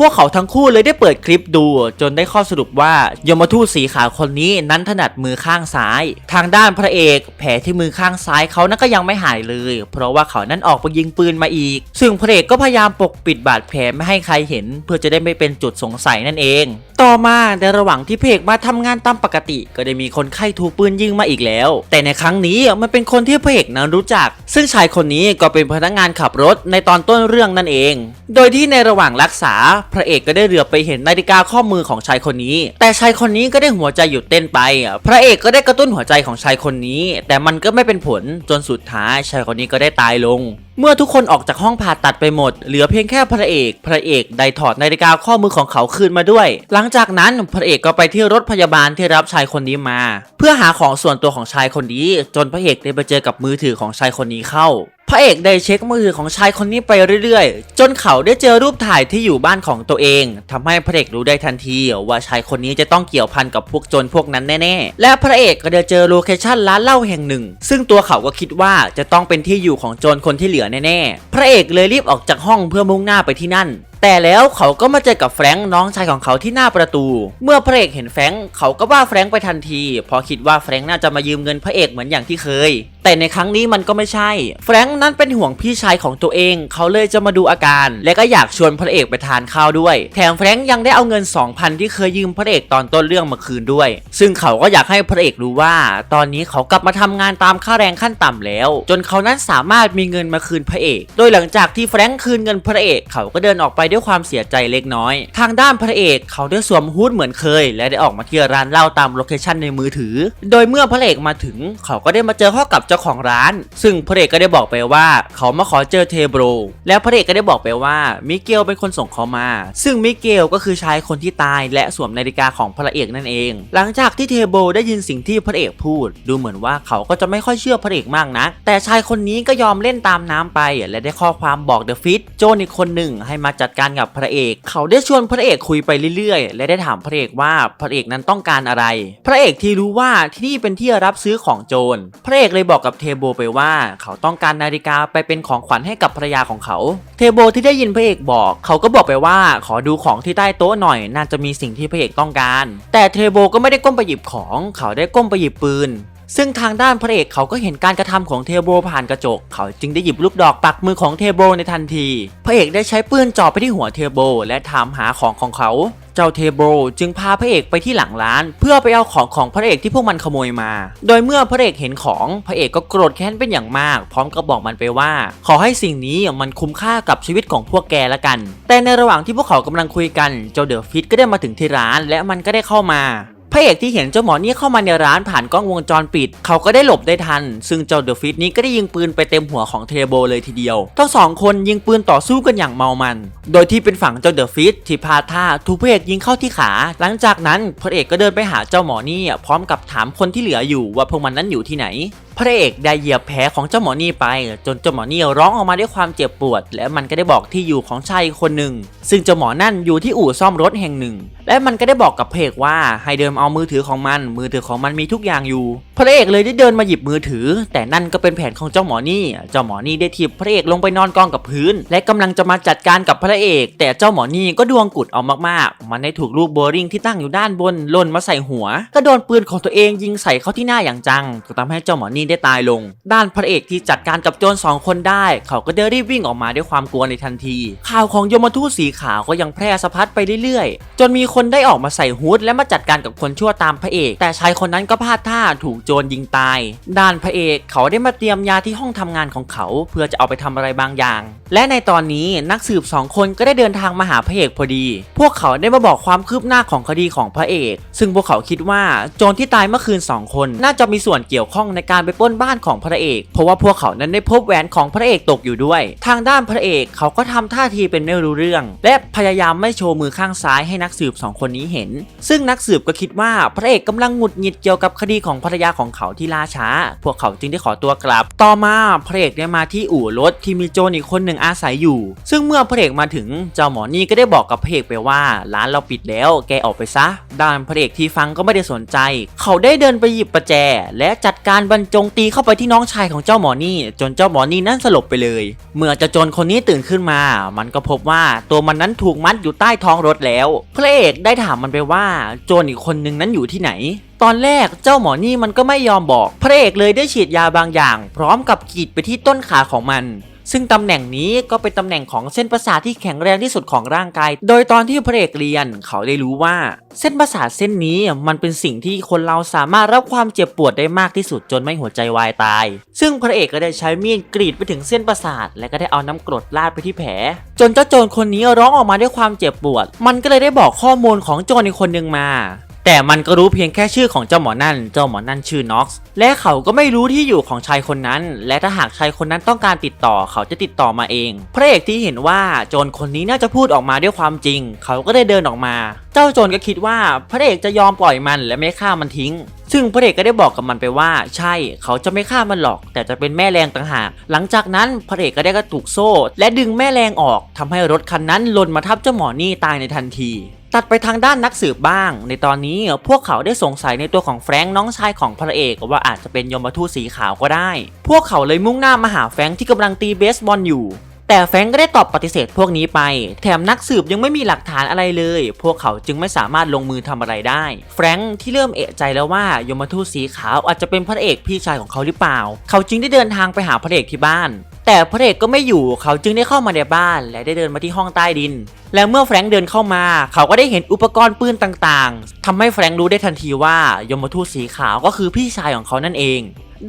พวกเขาทั้งคู่เลยได้เปิดคลิปดู จนได้ข้อสรุปว่ายมทูตสีขาวคนนี้นั้นถนัดมือข้างซ้าย ทางด้านพระเอก แผลที่มือข้างซ้ายเขานั้นก็ยังไม่หายเลย เพราะว่าเขานั้นออกไปยิงปืนมาอีก ซึ่งพระเอกก็พยายามปกปิดบาดแผลไม่ให้ใครเห็น เพื่อจะได้ไม่เป็นจุดสงสัยนั่นเอง ต่อมาในระหว่างที่พระเอกมาทำงานตามปกติ ก็ได้มีคนไข้ถูกปืนยิงมาอีกแล้ว แต่ในครั้งนี้มันเป็นคนที่พระเอกนั้นรู้จัก ซึ่งชายคนนี้ก็เป็นพนักงานขับรถในตอนต้นเรื่องนั่นเอง โดยที่ในระหว่างรักษาพระเอกก็ได้เหลือไปเห็นนาฬิกาข้อมือของชายคนนี้ แต่ชายคนนี้ก็ได้หัวใจหยุดเต้นไป พระเอกก็ได้กระตุ้นหัวใจของชายคนนี้ แต่มันก็ไม่เป็นผลจนสุดท้ายชายคนนี้ก็ได้ตายลง เมื่อทุกคนออกจากห้องผ่าตัดไปหมด เหลือเพียงแค่พระเอก พระเอกได้ถอดนาฬิกาข้อมือของเขาคืนมาด้วย หลังจากนั้นพระเอกก็ไปที่รถพยาบาลที่รับชายคนนี้มา เพื่อหาของส่วนตัวของชายคนนี้ จนพระเอกได้ไปเจอกับมือถือของชายคนนี้เข้า พระเอกได้เช็คมือถือของชายคนนี้ไปเรื่อยๆ จนเขาได้เจอรูปถ่ายที่อยู่บ้านของตัวเองทำให้พระเอกรู้ได้ทันที ว่าชายคนนี้จะต้องเกี่ยวพันกับพวกโจรพวกนั้นแน่ๆ และพระเอกก็ได้เจอโลเคชั่นร้านเหล้าแห่งหนึ่ง ซึ่งตัวเขาก็คิดว่าจะต้องเป็นที่อยู่ของโจรคนที่เหลือแน่ๆ พระเอกเลยรีบออกจากห้องเพื่อมุ่งหน้าไปที่นั่น แต่แล้วเขาก็มาเจอกับแฟรงค์น้องชายของเขาที่หน้าประตู เมื่อพระเอกเห็นแฟรงค์เขาก็ว่าแฟรงค์ไปทันทีเพราะคิดว่าแฟรงค์น่าจะมายืมเงินพระเอกเหมือนอย่างที่เคย แต่ในครั้งนี้มันก็ไม่ใช่ แฟรงค์นั้นเป็นห่วงพี่ชายของตัวเอง เขาเลยจะมาดูอาการ และก็อยากชวนพระเอกไปทานข้าวด้วย แถมแฟรงค์ยังได้เอาเงิน 2,000 ที่เคยยืมพระเอกตอนต้นเรื่องมาคืนด้วย ซึ่งเขาก็อยากให้พระเอกรู้ว่า ตอนนี้เขากลับมาทำงานตามค่าแรงขั้นต่ำแล้ว จนเขานั้นสามารถมีเงินมาคืนพระเอก โดยหลังจากที่แฟรงค์คืนเงินพระเอก เขาก็เดินออกไปด้วยความเสียใจเล็กน้อย ทางด้านพระเอกเขาได้สวมฮูดเหมือนเคย และได้ออกมาที่ร้านเหล้าตามโลเคชั่นในมือถือ โดยเมื่อพระเอกมาถึง เขาก็ได้มาเจอเข้ากับเจ้าของร้าน ซึ่งพระเอกก็ได้บอกไปว่า เขามาขอเจอเทโบรแล้วพระเอกก็ได้บอกไปว่ามิเกลเป็นคนส่งเขามา ซึ่งมิเกลก็คือชายคนที่ตายและสวมนาฬิกาของพระเอกนั่นเอง หลังจากที่เทโบได้ยินสิ่งที่พระเอกพูด ดูเหมือนว่าเขาก็จะไม่ค่อยเชื่อพระเอกมากนะแต่ชายคนนี้ก็ยอมเล่นตามน้ำไป และได้ข้อความบอกเดอะฟิตโจนอีกคนหนึ่งให้มาจัดการกับพระเอก เขาได้ชวนพระเอกคุยไปเรื่อยๆ และได้ถามพระเอกว่าพระเอกนั้นต้องการอะไร พระเอกที่รู้ว่าที่นี่เป็นที่รับซื้อของโจรพระเอกเลยบอกกับเทโบไปว่าเขาต้องการนาฬิกาไปเป็นของขวัญให้กับภรรยาของเขา เทโบที่ได้ยินพระเอกบอก เขาก็บอกไปว่าขอดูของที่ใต้โต๊ะหน่อย น่าจะมีสิ่งที่พระเอกต้องการ แต่เทโบก็ไม่ได้ก้มไปหยิบของ เขาได้ก้มไปหยิบปืน ซึ่งทางด้านพระเอกเขาก็เห็นการกระทำของเทโบผ่านกระจก เขาจึงได้หยิบลูกดอกปักมือของเทโบในทันที พระเอกได้ใช้ปืนจ่อไปที่หัวเทโบและถามหาของของเขา เจ้าเทโบจึงพาพระเอกไปที่หลังร้าน เพื่อไปเอาของของพระเอกที่พวกมันขโมยมา โดยเมื่อพระเอกเห็นของพระเอกก็โกรธแค้นเป็นอย่างมาก พร้อมกับบอกมันไปว่า ขอให้สิ่งนี้มันคุ้มค่ากับชีวิตของพวกแกละกัน แต่ในระหว่างที่พวกเขากำลังคุยกัน เจ้าเดอะฟิตก็ได้มาถึงที่ร้าน และมันก็ได้เข้ามา ระเอกที่เห็นเจ้าหมอนี่เข้ามาในร้านผ่านกล้องวงจรปิด เขาก็ได้หลบได้ทัน ซึ่งเจ้าเดอะฟิตนี้ก็ได้ยิงปืนไปเต็มหัวของเทโบเลยทีเดียว ทั้งสองคนยิงปืนต่อสู้กันอย่างเมามัน โดยที่เป็นฝั่งเจ้าเดอะฟิตที่พาท่าถูกพระเอกยิงเข้าที่ขา หลังจากนั้นพระเอกก็เดินไปหาเจ้าหมอนี่พร้อมกับถามคนที่เหลืออยู่ว่าพวกมันนั้นอยู่ที่ไหน พระเอกได้เหยียบแผลของเจ้าหมอนี่ไป จนเจ้าหมอนี่ร้องออกมาด้วยความเจ็บปวด และมันก็ได้บอกที่อยู่ของชายคนหนึ่ง ซึ่งเจ้าหมอนั่นอยู่ที่อู่ซ่อมรถแห่งหนึ่ง และมันก็ได้บอกกับพระเอกว่าให้เดินเอามือถือของมัน มือถือของมันมีทุกอย่างอยู่ พระเอกเลยได้เดินมาหยิบมือถือ แต่นั่นก็เป็นแผนของเจ้าหมอนี่ เจ้าหมอนี่ได้ถีบพระเอกลงไปนอนกองกับพื้น และกำลังจะมาจัดการกับพระเอก แต่เจ้าหมอนี่ก็ดวงกุดเอามากๆ มันได้ถูกลูกโบริงที่ตั้งอยู่ด้านบนล่นมาใส่หัว ก็โดนปืนของตัวเองยิงใส่เข้าที่หน้าอย่างจังก็ทำให้เจ้าหมอนี่ได้ตายลง ด้านพระเอกที่จัดการกับโจรสองคนได้ เขาก็ได้รีบวิ่งออกมาด้วยความกลัวในทันที ข่าวของยมทูตสีขาวก็ยังแพร่สะพัดไปเรื่อยๆ จนมีคนได้ออกมาใส่ฮูดและมาจัดการกับคนชั่วตามพระเอก แต่ชายคนนั้นก็พลาดท่าถูกโจรยิงตาย ด้านพระเอกเขาได้มาเตรียมยาที่ห้องทำงานของเขา เพื่อจะเอาไปทำอะไรบางอย่าง และในตอนนี้นักสืบสองคนก็ได้เดินทางมาหาพระเอกพอดี พวกเขาได้มาบอกความคืบหน้าของคดีของพระเอก ซึ่งพวกเขาคิดว่าโจรที่ตายเมื่อคืนสองคน น่าจะมีส่วนเกี่ยวข้องในการไปปล้นบ้านของพระเอก เพราะว่าพวกเขานั้นได้พบแหวนของพระเอกตกอยู่ด้วย ทางด้านพระเอกเขาก็ทำท่าทีเป็นไม่รู้เรื่อง และพยายามไม่โชว์มือข้างซ้ายให้นักสืบสองคนนี้เห็น ซึ่งนักสืบก็คิดว่าพระเอกกำลังหงุดหงิดเกี่ยวกับคดีของภรรยาของเขาที่ล่าช้า พวกเขาจึงได้ขอตัวกลับ ต่อมาพระเอกได้มาที่อู่รถที่มีโจรอีกคนหนึ่งอาศัยอยู่ ซึ่งเมื่อพระเอกมาถึงเจ้าหมอนี่ก็ได้บอกกับพระเอกไปว่า ร้านเราปิดแล้วแกออกไปซะ ด้านพระเอกที่ฟังก็ไม่ได้สนใจ เขาได้เดินไปหยิบประแจ และจัดการบรรจงตีเข้าไปที่น้องชายของเจ้าหมอนี่จนเจ้าหมอนี่นั่นสลบไปเลย เมื่อเจ้าโจนคนนี้ตื่นขึ้นมา มันก็พบว่าตัวมันนั้นถูกมัดอยู่ใต้ท้องรถแล้ว พระเอกได้ถามมันไปว่าโจนอีกคนนึงนั้นอยู่ที่ไหนตอนแรกเจ้าหมอนี่มันก็ไม่ยอมบอก พระเอกเลยได้ฉีดยาบางอย่าง พร้อมกับกรีดไปที่ต้นขาของมัน ซึ่งตำแหน่งนี้ก็เป็นตำแหน่งของเส้นประสาทที่แข็งแรงที่สุดของร่างกาย โดยตอนที่พระเอกเรียนเขาได้รู้ว่า เส้นประสาทเส้นนี้มันเป็นสิ่งที่คนเราสามารถรับความเจ็บปวดได้มากที่สุดจนไม่หัวใจวายตาย ซึ่งพระเอกก็ได้ใช้มีดกรีดไปถึงเส้นประสาท และก็ได้เอาน้ำกรดราดไปที่แผล จนเจ้าโจรคนนี้ร้องออกมาด้วยความเจ็บปวด มันก็เลยได้บอกข้อมูลของโจรอีกคนหนึ่งมา แต่มันก็รู้เพียงแค่ชื่อของเจ้าหมอนั่น เจ้าหมอนั่นชื่อน็อกซ์ และเขาก็ไม่รู้ที่อยู่ของชายคนนั้น และถ้าหากชายคนนั้นต้องการติดต่อเขาจะติดต่อมาเอง พระเอกที่เห็นว่าโจรคนนี้น่าจะพูดออกมาด้วยความจริง เขาก็ได้เดินออกมา เจ้าโจรก็คิดว่าพระเอกจะยอมปล่อยมันและไม่ฆ่ามันทิ้งซึ่งพระเอกก็ได้บอกกับมันไปว่า ใช่เขาจะไม่ฆ่ามันหรอก แต่จะเป็นแม่แรงต่างหาก หลังจากนั้นพระเอกก็ได้กระตุกโซ่ และดึงแม่แรงออกทำให้รถคันนั้นล่นมาทับเจ้าหมอนี่ตายในทันที ตัดไปทางด้านนักสืบบ้าง ในตอนนี้พวกเขาได้สงสัยในตัวของแฟรงค์น้องชายของพระเอกว่าอาจจะเป็นยมทูตสีขาวก็ได้ พวกเขาเลยมุ่งหน้ามาหาแฟรงค์ที่กำลังตีเบสบอลอยู่ แต่แฟรงก์ก็ได้ตอบปฏิเสธพวกนี้ไป แถมนักสืบยังไม่มีหลักฐานอะไรเลย พวกเขาจึงไม่สามารถลงมือทำอะไรได้ แฟรงก์ที่เริ่มเอะใจแล้วว่ายมทูตสีขาวอาจจะเป็นพระเอกพี่ชายของเขาหรือเปล่า เขาจึงได้เดินทางไปหาพระเอกที่บ้าน แต่พระเอกก็ไม่อยู่เขาจึงได้เข้ามาในบ้าน และได้เดินมาที่ห้องใต้ดิน และเมื่อแฟรงค์เดินเข้ามา เขาก็ได้เห็นอุปกรณ์ปืนต่างๆทำให้แฟรงค์รู้ได้ทันทีว่ายมทูตสีขาวก็คือพี่ชายของเขานั่นเอง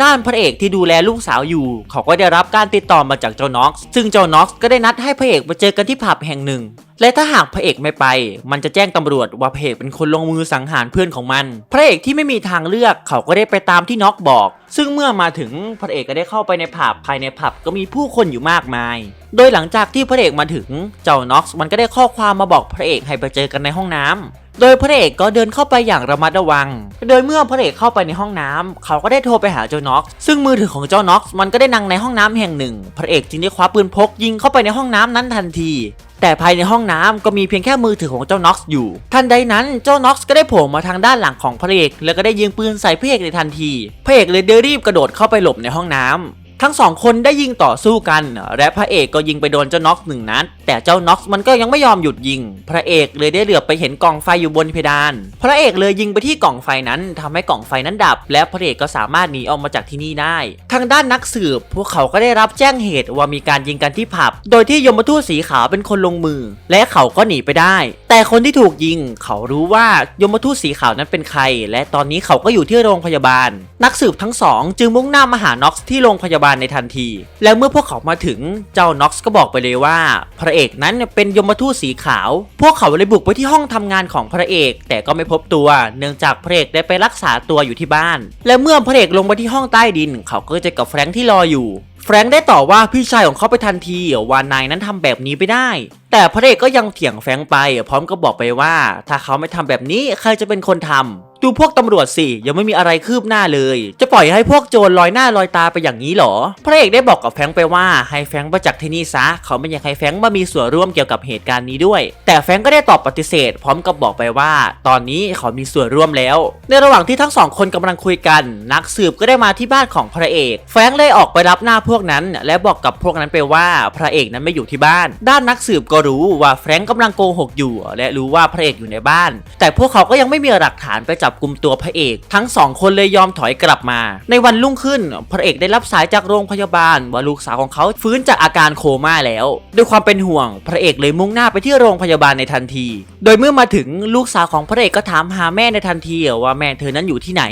ด้านพระเอกที่ดูแลลูกสาวอยู่ เขาก็ได้รับการติดต่อมาจากเจ้าน็อกซ์ซึ่งเจ้าน็อกซ์ก็ได้นัดให้พระเอกมาเจอกันที่ผับแห่งหนึ่ง และถ้าหากพระเอกไม่ไป มันจะแจ้งตำรวจว่าพระเอกเป็นคนลงมือสังหารเพื่อนของมัน พระเอกที่ไม่มีทางเลือกเขาก็ได้ไปตามที่น็อกบอก ซึ่งเมื่อมาถึงพระเอกก็ได้เข้าไปในผับภายในผับก็มีผู้คนอยู่มากมาย โดยหลังจากที่พระเอกมาถึงเจ้าน็อกซ์มันก็ได้ข้อความมาบอกพระเอกให้ไปเจอกันในห้องน้ำโดยพระเอกก็เดินเข้าไปอย่างระมัดระวัง โดยเมื่อพระเอกเข้าไปในห้องน้ำเขาก็ได้โทรไปหาเจ้าน็อกซ์ซึ่งมือถือของเจ้าน็อกซ์มันก็ได้นั่งในห้องน้ำแห่งหนึ่ง พระเอกจึงได้คว้าปืนพกยิงเข้าไปในห้องน้ำนั้นทันที แต่ภายในห้องน้ำก็มีเพียงแค่มือถือของเจ้าน็อกซ์อยู่ ทันใดนั้นเจ้าน็อกซ์ก็ได้โผล่มาทางด้านหลังของพระเอกแล้วก็ได้ยิงปืนใส่พระเอกในทันทีพระเอกเลยเดินรีบกระโดดเข้าไปหลบในห้องน้ำ ทั้งสองคนได้ยิงต่อสู้กัน และพระเอกก็ยิงไปโดนเจ้าน็อกหนึ่งนัด แต่เจ้าน็อกมันก็ยังไม่ยอมหยุดยิง พระเอกเลยได้เหลือบไปเห็นกล่องไฟอยู่บนเพดาน พระเอกเลยยิงไปที่กล่องไฟนั้นทำให้กล่องไฟนั้นดับ และพระเอกก็สามารถหนีออกมาจากที่นี่ได้ ทางด้านนักสืบ พวกเขาก็ได้รับแจ้งเหตุว่ามีการยิงกันที่ผับ โดยที่ยมทูตสีขาวเป็นคนลงมือ และเขาก็หนีไปได้ แต่คนที่ถูกยิง เขารู้ว่ายมทูตสีขาวนั้นเป็นใคร และตอนนี้เขาก็อยู่ที่โรงพยาบาล นักสืบทั้งสองจึงมุ่งหน้ามาหาน็อกที่โรงพยาบาลในทันที แล้วเมื่อพวกเขามาถึงเจ้าน็อกซ์ก็บอกไปเลยว่า พระเอกนั้นเป็นยมทูตสีขาว พวกเขาเลยบุกไปที่ห้องทำงานของพระเอก แต่ก็ไม่พบตัวเนื่องจากพระเอกได้ไปรักษาตัวอยู่ที่บ้าน และเมื่อพระเอกลงไปที่ห้องใต้ดิน เขาก็เจอกับแฟรงค์ที่รออยู่แฟรงค์ได้ต่อว่าพี่ชายของเขาไปทันทีว่านายนั้นทำแบบนี้ไม่ได้ แต่พระเอกก็ยังเถียงแฟรงค์ไป พร้อมกับบอกไปว่า ถ้าเขาไม่ทำแบบนี้ใครจะเป็นคนทำ ดูพวกตำรวจสิยังไม่มีอะไรคืบหน้าเลย จะปล่อยให้พวกโจรลอยหน้าลอยตาไปอย่างนี้เหรอ พระเอกได้บอกกับแฟงไปว่าให้แฟงมาจากที่นี่ซะ เขาไม่อยากให้แฟงมามีส่วนร่วมเกี่ยวกับเหตุการณ์นี้ด้วย แต่แฟงก็ได้ตอบปฏิเสธ พร้อมกับบอกไปว่า ตอนนี้เขามีส่วนร่วมแล้ว ในระหว่างที่ทั้งสองคนกำลังคุยกัน นักสืบก็ได้มาที่บ้านของพระเอก แฟงค์เลยออกไปรับหน้าพวกนั้น และบอกกับพวกนั้นไปว่า พระเอกนั้นไม่อยู่ที่บ้าน ด้านนักสืบก็รู้ว่าแฟงค์กำลังโกหกอยู่ และรู้ว่าพระเอกอยู่ในบ้าน แต่พวกเขาก็ยังไม่มีหลักฐานไปจับกลุ่มตัวพระเอก ทั้งสองคนเลยยอมถอยกลับมา ในวันรุ่งขึ้น พระเอกได้รับสายจากโรงพยาบาลว่าลูกสาวของเขาฟื้นจากอาการโคม่าแล้ว ด้วยความเป็นห่วง พระเอกเลยมุ่งหน้าไปที่โรงพยาบาลในทันที โดยเมื่อมาถึงลูกสาวของพระเอกก็ถามหาแม่ในทันทีว่าแม่เธอนั้นอยู่ที่ไหน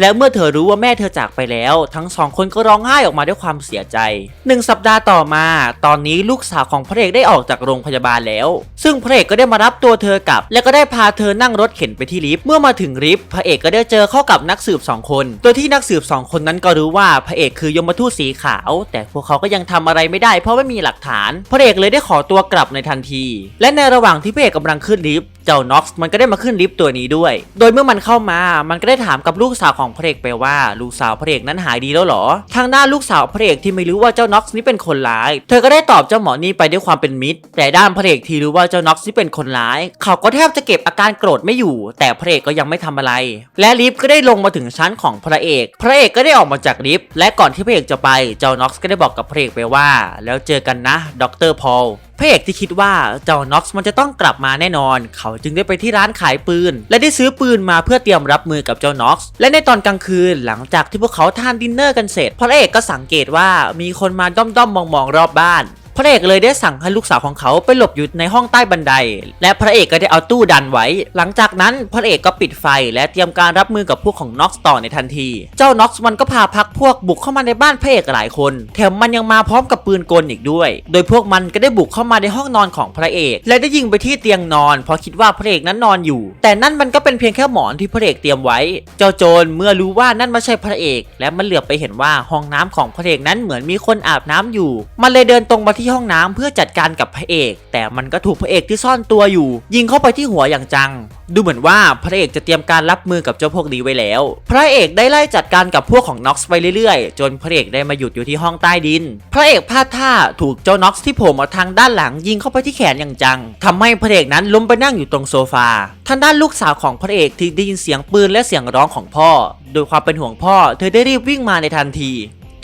และเมื่อเธอรู้ว่าแม่เธอจากไปแล้ว ทั้งสองคนก็ร้องไห้ออกมาด้วยความเสียใจหนึ่งสัปดาห์ต่อมา ตอนนี้ลูกสาวของพระเอกได้ออกจากโรงพยาบาลแล้ว ซึ่งพระเอกก็ได้มารับตัวเธอกลับ และก็ได้พาเธอนั่งรถเข็นไปที่ลิฟต์เมื่อมาถึงลิฟต์พระเอกก็ได้เจอเข้ากับนักสืบสองคนโดยที่นักสืบสองคนนั้นก็รู้ว่าพระเอกคือยมทูตสีขาว แต่พวกเขาก็ยังทำอะไรไม่ได้เพราะไม่มีหลักฐาน พระเอกเลยได้ขอตัวกลับในทันที และในระหว่างที่พระเอกกำลังขึ้นลิฟต์ เจ้าน็อกซ์มันก็ได้มาขึ้นลิฟต์ตัวนี้ด้วย โดยเมื่อมันเข้ามา มันก็ได้ถามกับลูกสาวของพระเอกไปว่า ลูกสาวพระเอกนั้นหายดีแล้วหรอ ทางหน้านลูกสาวพระเอกที่ไม่รู้ว่าเจ้าน็อกซ์นี้เป็นคนร้าย เธอก็ได้ตอบเจ้าหมอนี่ไปด้วยความเป็นมิตร แต่ด้านพระเอกที่รู้ว่าเจ้าน็อกซ์นี่เป็นคนร้าย เขาก็แทบจะเก็บอาการโกรธไม่อยู่ แต่พระเอกก็ยังไม่ทำอะไร และลิฟต์ก็ได้ลงมาถึงชั้นของพระเอก พระเอกก็ได้ออกมาจากลิฟต์และก่อนที่พระเอกจะไป เจ้าน็อกซ์ก็ได้บอกกับพระเอกไปว่า แล้วเจอกันนะ ดรพอลพระเอกที่คิดว่าเจ้าน็อกซ์มันจะต้องกลับมาแน่นอน เขาจึงได้ไปที่ร้านขายปืน และได้ซื้อปืนมาเพื่อเตรียมรับมือกับเจ้าน็อกซ์และในตอนกลางคืนหลังจากที่พวกเขาทานดินเนอร์กันเสร็จพระเอกก็สังเกตว่ามีคนมาด้อมๆมองๆรอบบ้าน พระเอกเลยได้สั่งให้ลูกสาวของเขาไปหลบอยู่ในห้องใต้บันได และพระเอกก็ได้เอาตู้ดันไว้ หลังจากนั้นพระเอกก็ปิดไฟและเตรียมการรับมือกับพวกของน็อกซ์ต่อในทันที เจ้าน็อกซ์มันก็พาพักพวกบุกเข้ามาในบ้านพระเอกหลายคน แถมมันยังมาพร้อมกับปืนกลอีกด้วย โดยพวกมันก็ได้บุกเข้ามาในห้องนอนของพระเอก และได้ยิงไปที่เตียงนอน เพราะคิดว่าพระเอกนั้นนอนอยู่ แต่นั่นมันก็เป็นเพียงแค่หมอนที่พระเอกเตรียมไว้ เจ้าโจรเมื่อรู้ว่านั่นไม่ใช่พระเอก และมันเหลือบไปเห็นว่าห้องน้ำของพระเอกนั้นเหมือนมีคนอาบน้ำอยู่ มันเลยเดินตรงมาที่ที่ห้องน้ำเพื่อจัดการกับพระเอก แต่มันก็ถูกพระเอกที่ซ่อนตัวอยู่ ยิงเข้าไปที่หัวอย่างจัง ดูเหมือนว่าพระเอกจะเตรียมการรับมือกับเจ้าพวกนี้ไว้แล้ว พระเอกได้ไล่จัดการกับพวกของน็อกซ์ไปเรื่อยๆ จนพระเอกได้มาหยุดอยู่ที่ห้องใต้ดิน พระเอกพลาดท่าถูกเจ้าน็อกซ์ที่โผล่มาทางด้านหลังยิงเข้าไปที่แขนอย่างจังทำให้พระเอกนั้นล้มไปนั่งอยู่ตรงโซฟาทางด้านลูกสาวของพระเอกที่ได้ยินเสียงปืนและเสียงร้องของพ่อ โดยความเป็นห่วงพ่อ เธอได้รีบวิ่งมาในทันที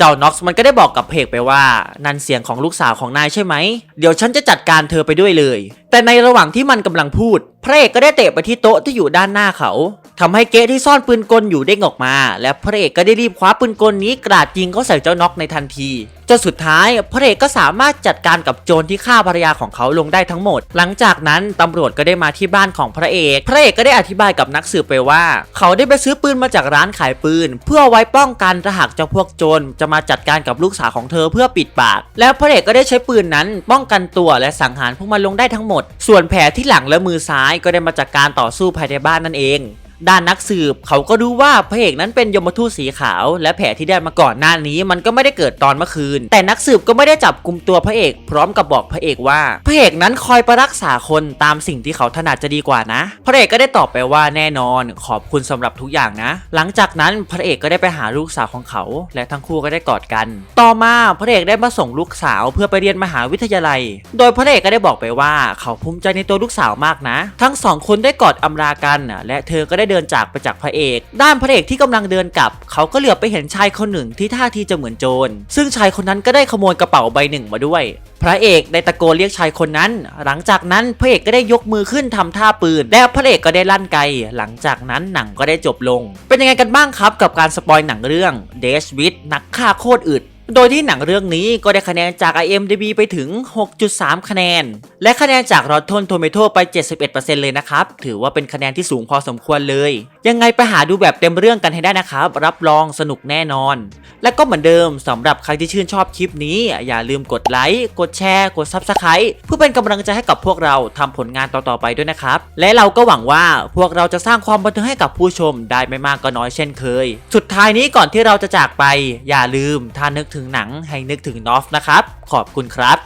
เจ้าน็อกซ์มันก็ได้บอกกับเพกไปว่า นั่นเสียงของลูกสาวของนายใช่ไหม เดี๋ยวฉันจะจัดการเธอไปด้วยเลย แต่ในระหว่างที่มันกำลังพูด พระเอกก็ได้เตะไปที่โต๊ะที่อยู่ด้านหน้าเขาทำให้เกะที่ซ่อนปืนกลอยู่เด้งออกมา และพระเอกก็ได้รีบคว้าปืนกลนี้กราดยิงเข้าใส่เจ้าน็อกในทันที จนสุดท้ายพระเอกก็สามารถจัดการกับโจรที่ฆ่าภรรยาของเขาลงได้ทั้งหมด หลังจากนั้นตำรวจก็ได้มาที่บ้านของพระเอก พระเอกก็ได้อธิบายกับนักสืบไปว่า เขาได้ไปซื้อปืนมาจากร้านขายปืน เพื่อไว้ป้องกันถ้าหากเจ้าพวกโจรจะมาจัดการกับลูกสาวของเธอเพื่อปิดปาก แล้วพระเอกก็ได้ใช้ปืนนั้นป้องกันตัวและสังหารพวกมันลงได้ทั้งหมด ส่วนแผลที่หลังและมือซ้ายก็ได้มาจากการต่อสู้ภายในบ้านนั่นเอง ด้านนักสืบ เขาก็รู้ว่าพระเอกนั้นเป็นยมทูตสีขาว และแผลที่ได้มาก่อนหน้านี้ มันก็ไม่ได้เกิดตอนเมื่อคืน แต่นักสืบก็ไม่ได้จับกลุ่มตัวพระเอก พร้อมกับบอกพระเอกว่าพระเอกนั้นคอยประรักษาคนตามสิ่งที่เขาถนัดจะดีกว่านะ พระเอกก็ได้ตอบไปว่าแน่นอน ขอบคุณสำหรับทุกอย่างนะ หลังจากนั้นพระเอกก็ได้ไปหาลูกสาวของเขา และทั้งคู่ก็ได้กอดกัน ต่อมาพระเอกได้มาส่งลูกสาวเพื่อไปเรียนมหาวิทยาลัย โดยพระเอกก็ได้บอกไปว่า เขาภูมิใจในตัวลูกสาวมากนะ ทั้งสองคนได้กอดอำลากันและเธอก็ได้เดินจากไปจากพระเอก ด้านพระเอกที่กำลังเดินกลับ เขาก็เหลือบไปเห็นชายคนหนึ่งที่ท่าทีจะเหมือนโจร ซึ่งชายคนนั้นก็ได้ขโมยกระเป๋าใบหนึ่งมาด้วย พระเอกได้ตะโกนเรียกชายคนนั้น หลังจากนั้นพระเอกก็ได้ยกมือขึ้นทำท่าปืน และพระเอกก็ได้ลั่นไกหลังจากนั้นหนังก็ได้จบลง เป็นยังไงกันบ้างครับกับการสปอยหนังเรื่อง d a s h w i t นักฆ่าโคตรอึด โดยที่หนังเรื่องนี้ก็ได้คะแนนจาก IMDb ไปถึง 6.3 คะแนน และคะแนนจาก Rotten Tomato ไป 71%เลยนะครับ ถือว่าเป็นคะแนนที่สูงพอสมควรเลย ยังไงไปหาดูแบบเต็มเรื่องกันให้ได้นะครับ รับรองสนุกแน่นอน และก็เหมือนเดิมสำหรับใครที่ชื่นชอบคลิปนี้ อย่าลืมกดไลค์กดแชร์ กด Subscribe เพื่อเป็นกำลังใจให้กับพวกเราทำผลงานต่อๆไปด้วยนะครับ และเราก็หวังว่าพวกเราจะสร้างความบันเทิงให้กับผู้ชมได้ไม่มากก็น้อยเช่นเคย สุดท้ายนี้ก่อนที่เราจะจากไป อย่าลืมถ้านึกถึงถึงหนังให้นึกถึงนอฟนะครับ ขอบคุณครับ